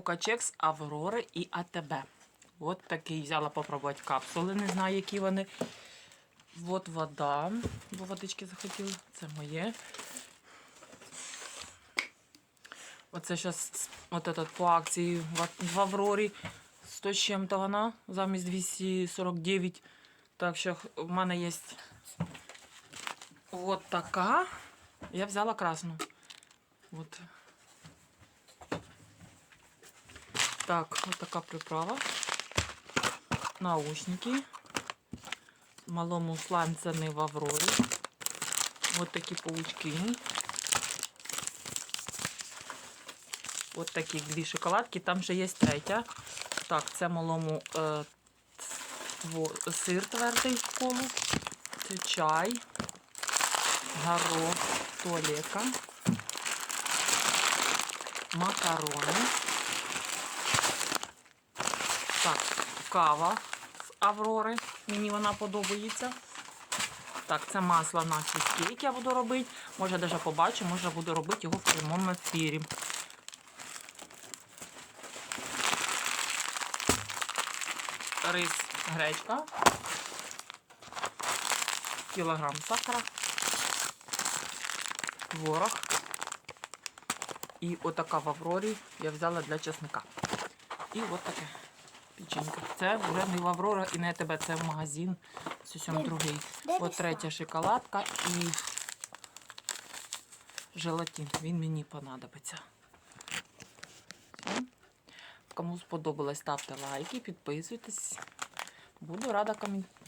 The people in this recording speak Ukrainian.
Качекс, Аврори і АТБ. От такий взяла попробувати капсули, не знаю, які вони. От вода, бо водички захотіли. Це моє. Оце зараз от этот, по акції в Аврорі 100 з чим-то вона замість 249. Так що в мене є от така. Я взяла красну. От. Так, вот такая приправа. Наушники. Малому сланцяний в Аврорі. Вот такі паучки. От такі дві шоколадки. Там ще є третя. Так, це малому е, сир твердий в колу. Це чай. Горох, туалетка. Макарони. Так, кава з Аврори. Мені вона подобається. Так, це масло на чизкейк я буду робити. Може, навіть побачу, може буду робити його в прямому ефірі. Рис, гречка. Кілограм сахара. Творог. І отака в Аврорі я взяла для чесника. І от таке печенька. Це вже не в Аврора і не тебе, це в магазин. Зовсім другий. От третя шоколадка і желатин. Він мені понадобиться. Кому сподобалось, ставте лайки, підписуйтесь. Буду рада коментувати.